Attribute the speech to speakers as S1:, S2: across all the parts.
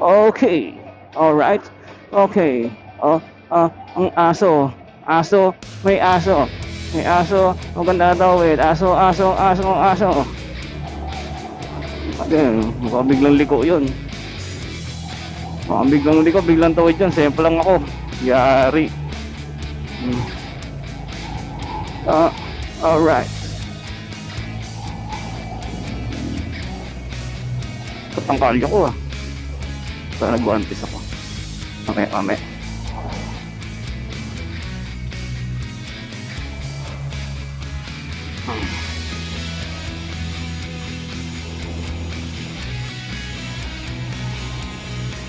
S1: Okay. Alright. Okay. Oh, ah, ang aso. Aso. May aso. May aso. Maganda daw eh. Aso, aso, aso, aso. Ayun, mukhang biglang liko yun. Mukhang biglang liko, biglang tawid yun. Simple lang ako. Yari. Hmm. Ah, alright. Katangkalyo ko ah. Para nag-one-piece ako. Mamaya, mamaya.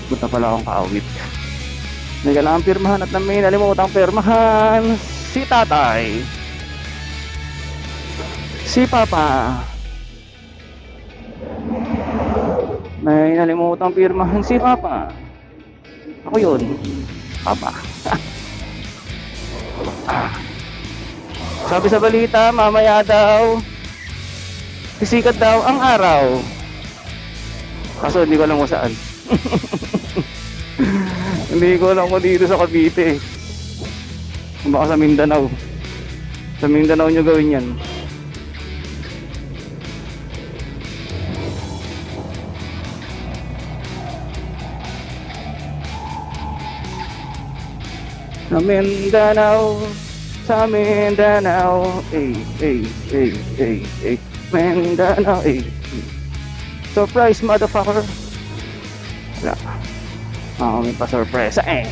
S1: Punta pala akong kaawit. May kailangan pirmahan at na may nalimutang pirmahan. Si tatay. Si papa. May nalimutang pirmahan si papa. Ako yun. Papa. Sabi sa balita, mamaya daw, sisikat daw ang araw. Kaso hindi ko alam kung saan. hindi ko alam kung dito sa Cavite. Baka sa Mindanao. Sa Mindanao nyo gawin yan. Sa Mindanao, sa Mindanao, eh, eh, eh, eh, eh, Mindanao, eh. Surprise, motherfucker. Wala. Oo, may pa-surpresa eh.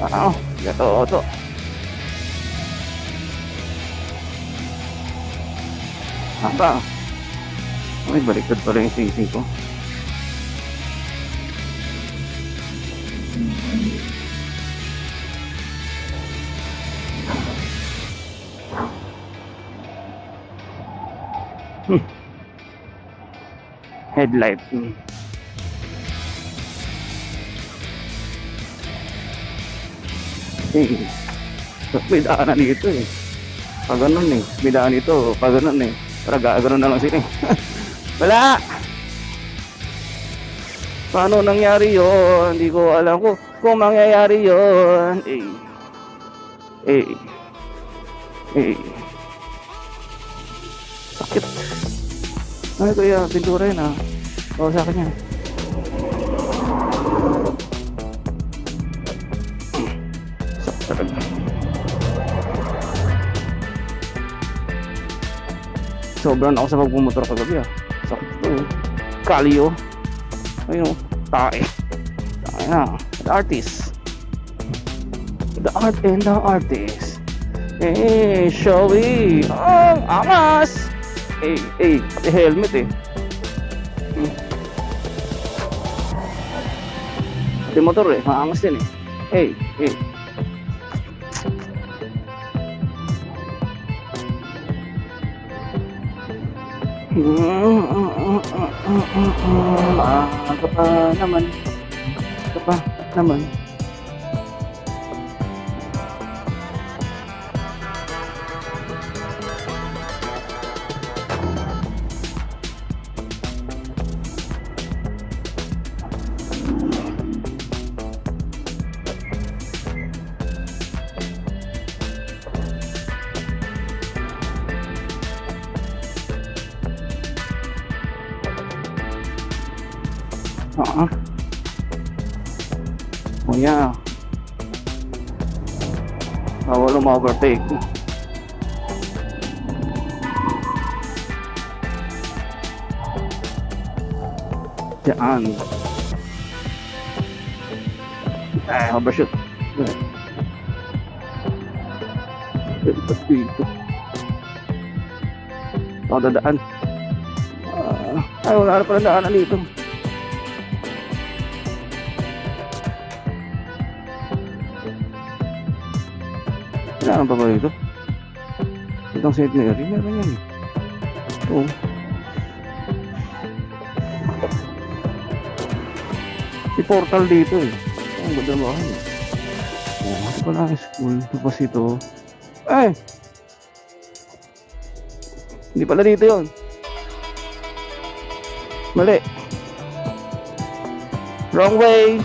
S1: Oo, gato to. Apa? Ay, baliktad pala yung sisi ko. Hmm. Headlight. Hmm. Eh, may daanan dito eh. Pag ganun eh. May daan dito. Pag ganun eh. Para gagano'n na lang sila eh. Wala! Paano nangyari yon? Hindi ko alam ko kung mangyayari yon. Eh. Eh. Eh. Sakit. Ay, kuya, pintura yun ah. Oo, sa akin yan. Sobrang ako sa pagmumotor kagabi ah. Sakit to eh. Kalyo. Ayun oh. Tae. Tae na. The artist. The art and the artist. Eh, showy. Ang angas. Eh, eh, pati helmet eh. Hmm. Pati motor eh, maangas din eh. Eh, eh. Maaga pa naman. Maaga pa naman. Ma-overtake. Diyan. Eh, overshoot. Dito, dito. Ako dadaan. Ah, ay, wala na pala daanan dito. Kailangan pa ba ito? Itong St. Mary, meron yan. Oo. May portal dito eh. Ang ganda mo eh. Oo, ito pala ang school. Tapos ito. Ay! Hindi pala dito yon. Mali. Wrong way.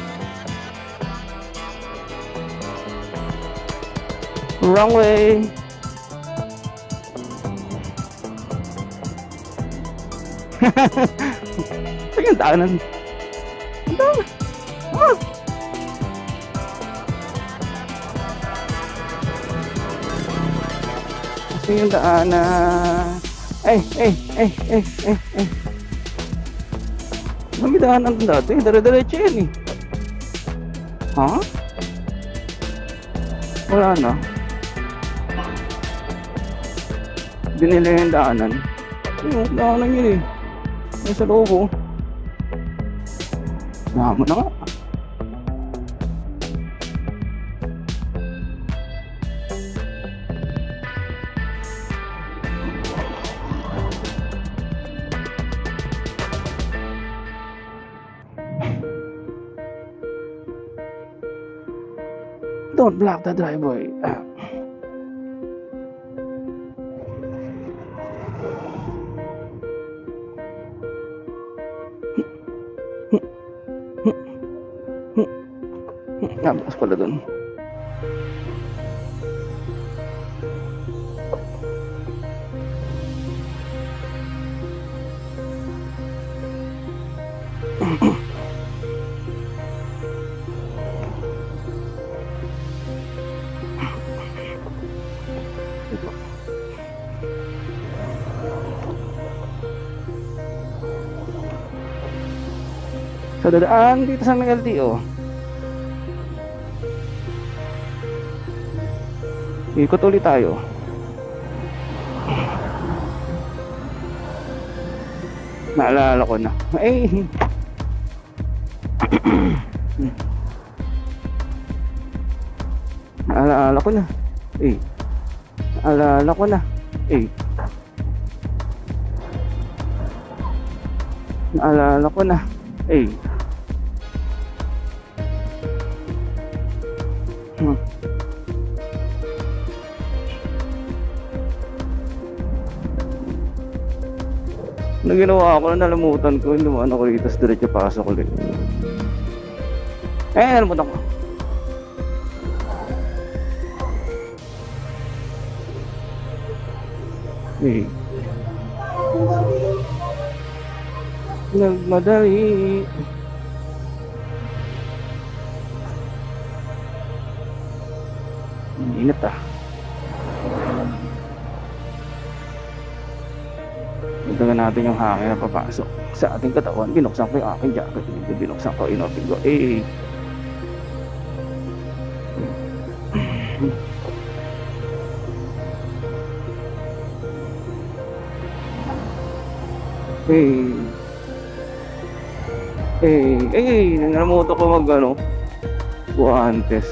S1: Wrong way. Yung daanan. Ang dami. Ah! Ito yung daanan. Ay, ay, ay, ay, ay, ay. May daanan dati. Dire-diretso yan eh. Ha? Wala na. Dinila yung daanan. Yung daanan yun eh. Yung sa loob oh. Namo na nga. Don't block the driveway. Nabukas pala dun. Ito. Sa dadaan dito sa may LTO. Ikot ulit tayo. Naalala ko na. Eh. Naalala ko na. Eh. Naalala ko na. Eh. Naalala ko na. Eh. Ano ginawa ko na nalimutan ko, lumaan ako rito, diretso pasok ulit. Eh, nalimutan ko. Eh. Nagmadali. Init ah. Dagdagan natin yung hangin na papasok sa ating katawan. Binuksan ko yung aking jacket. Hindi binuksan ko, inotin ko. Eh. Eh. Eh, eh, nangaramuto ko mag ano, guantes.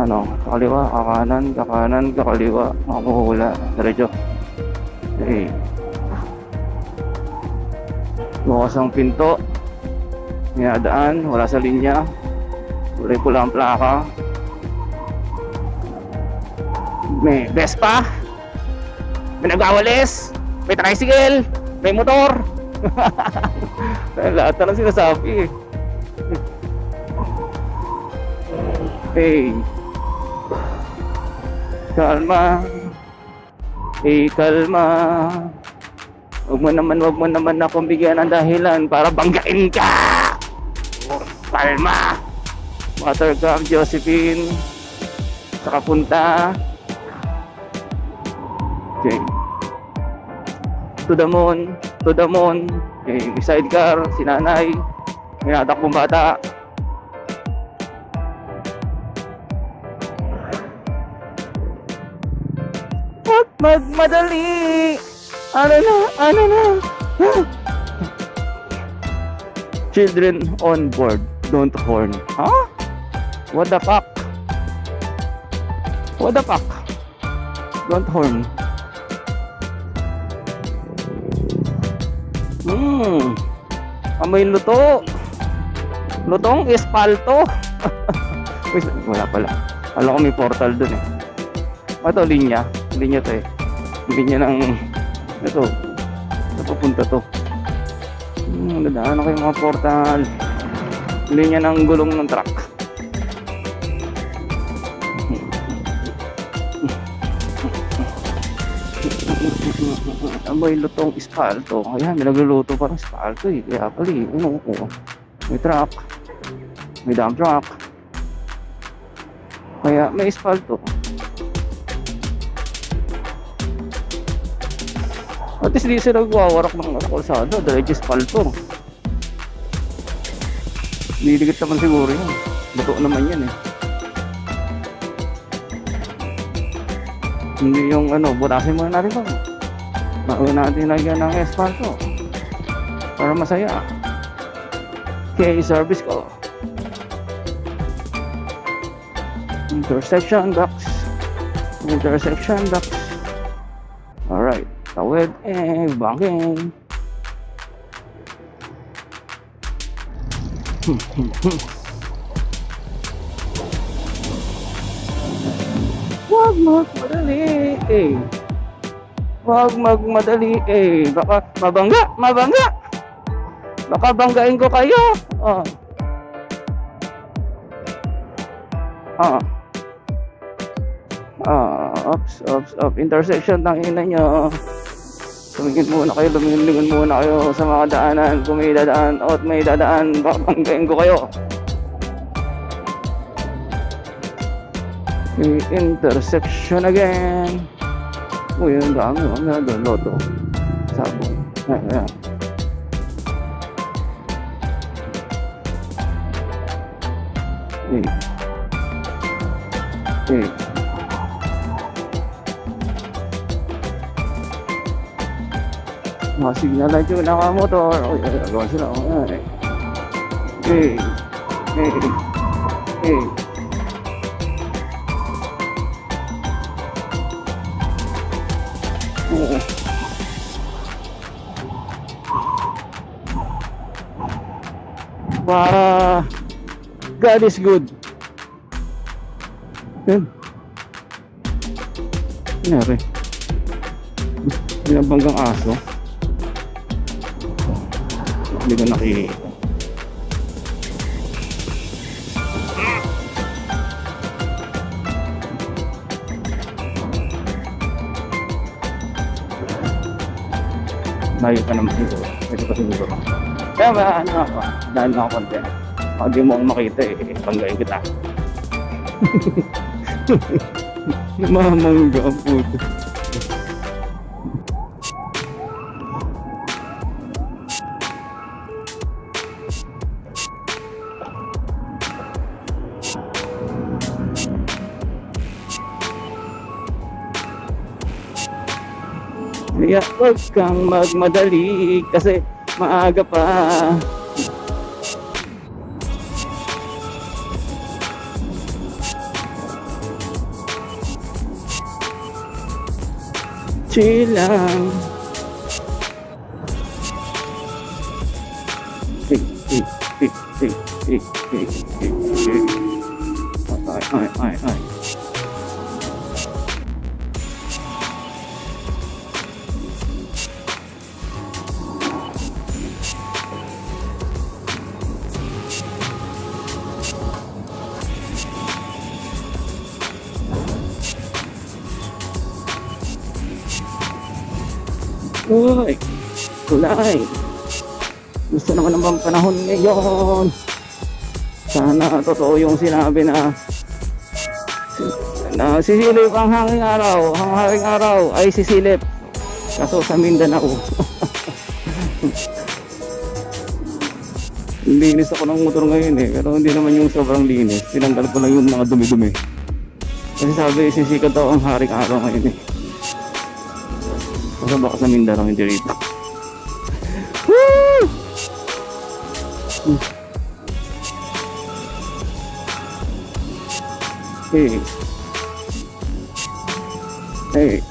S1: Ano, kakaliwa, kakanan, kakanan, kakaliwa, makamuhula, diretso. Eh. Bukas ang pinto. Dinadaan, wala sa linya. Kulay pula ang plaka. May Vespa. May nagwawalis. May tricycle. May motor. Lahat na lang sinasabi eh. Hey. Kalma. Hey, kalma. Huwag mo naman, huwag mo naman akong bigyan ng dahilan para banggain ka! Oh, Kalma! Watercraft Josephine. Saka punta. Okay. To the moon. To the moon. Okay. Sidecar. Si nanay. May natakbong bata. Huwag magmadali! Ano na? Ano na? Children on board, don't horn. Huh? What the fuck? What the fuck? Don't horn. Hmm. Amoy luto. Lutong espalto. Uy, wala pala. Alam ko may portal dun eh. Ito, linya. Linya to eh. Linya ng ito. Ito papunta to. Hmm, nadaan ako yung mga portal. linya ng gulong ng truck. Amoy lutong espalto. Ayan, may nagluluto pa ng espalto eh. Kaya pala eh. Ano ko. May truck. May dump truck. Kaya may espalto. At least di sila nagwawarak ng kalsada. Dahil espalto. Didikit naman siguro yun. Luto naman yan eh. Hindi yung ano, burasin muna natin pa. Bago natin lagyan ng espalto. Para masaya. Okay, service ko. Intersection ducts. Intersection ducts. Tawid eh, banking. Huwag magmadali eh. Huwag magmadali eh. Baka mabangga, mabangga. Baka banggain ko kayo. Oh. Ah. Ah, ups, ups, up. Intersection ng ina nyo. Tumingin muna kayo, lumingin muna kayo sa mga daanan. Kung may dadaan o may dadaan, baka banggain ko kayo. Okay, intersection again. Uy, ang dami. Ang meron doon, loto. Sabong. Ayan, ayan. Eh. Eh. Mga signal light yung nakamotor. Uy, ay, agawa sila. Oh, ay. Eh. Eh. Eh. Oo. Para God is good. Yun. Nangyari. Binabanggang aso. Hindi ko nakikita. Layo ka naman siguro. Ito pa siguro. Kaya ba, ano ako, dahil ako konti. Pag di mo akong makita eh, banggain kita. Mamangga ang puto. Kaya huwag kang magmadali kasi maaga pa. Chill lang. Kulay. Gusto naman naman panahon ngayon. Sana totoo yung sinabi na na sisilip ang hanging araw. Ang hanging araw ay sisilip. Kaso sa Mindanao. linis ako ng motor ngayon eh. Pero hindi naman yung sobrang linis. Tinanggal ko lang yung mga dumi-dumi. Kasi sabi, sisikat daw ang haring araw ngayon eh. Baka baka sa Mindanao hindi rito. Hey. Hey.